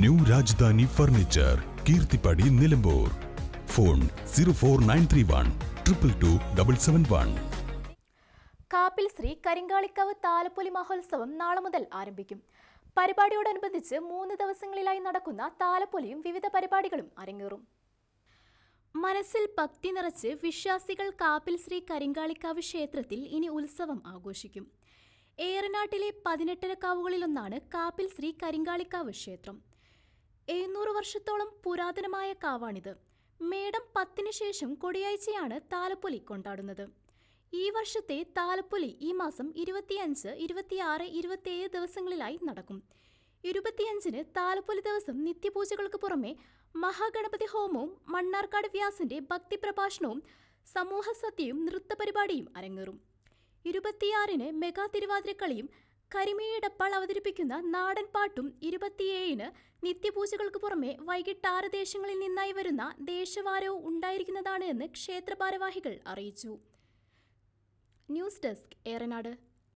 New Rajdhani furniture Keerthippadi Nilambur. Phone zero four nine three one triple two double seven one. Kappil Shri Karinkalikkavu Thalappoli മഹോത്സവം നാളെ മുതൽ ആരംഭിക്കും. പരിപാടിയോടനുബന്ധിച്ച് മൂന്ന് ദിവസങ്ങളിലായി നടക്കുന്ന താലപ്പൊലിയും വിവിധ പരിപാടികളും അരങ്ങേറും. മനസ്സിൽ ഭക്തി നിറച്ച് വിശ്വാസികൾ കാപ്പിൽ ശ്രീ കരിങ്കാളിക്കാവ് ക്ഷേത്രത്തിൽ ഇനി ഉത്സവം ആഘോഷിക്കും. ഏറനാട്ടിലെ പതിനെട്ടര കാവുകളിലൊന്നാണ് കാപ്പിൽ ശ്രീ കരിങ്കാളിക്കാവ് ക്ഷേത്രം. എഴുന്നൂറ് വർഷത്തോളം പുരാതനമായ കാവാണിത്. മേടം പത്തിന് ശേഷം കൊടിയാഴ്ചയാണ് താലപ്പൊലി കൊണ്ടാടുന്നത്. ഈ വർഷത്തെ താലപ്പൊലി ഈ മാസം ഇരുപത്തിയഞ്ച് ഇരുപത്തിയാറ് ഇരുപത്തിയേഴ് ദിവസങ്ങളിലായി നടക്കും. ഇരുപത്തിയഞ്ചിന് താലപ്പൊലി ദിവസം നിത്യപൂജകൾക്ക് പുറമെ മഹാഗണപതി ഹോമവും മണ്ണാർക്കാട് വ്യാസന്റെ ഭക്തി പ്രഭാഷണവും സമൂഹ സത്യയും നൃത്തപരിപാടിയും അരങ്ങേറും. ഇരുപത്തിയാറിന് മെഗാ തിരുവാതിരക്കളിയും കരിമീടപ്പാൾ അവതരിപ്പിക്കുന്ന നാടൻ പാട്ടും ഇരുപത്തിയേഴിന് നിത്യപൂജകൾക്ക് പുറമെ വൈകിട്ട് ആറ് ദേശങ്ങളിൽ നിന്നായി വരുന്ന ദേശവാരവും ഉണ്ടായിരിക്കുന്നതാണ് എന്ന് ക്ഷേത്ര ഭാരവാഹികൾ അറിയിച്ചു. News desk Eranad.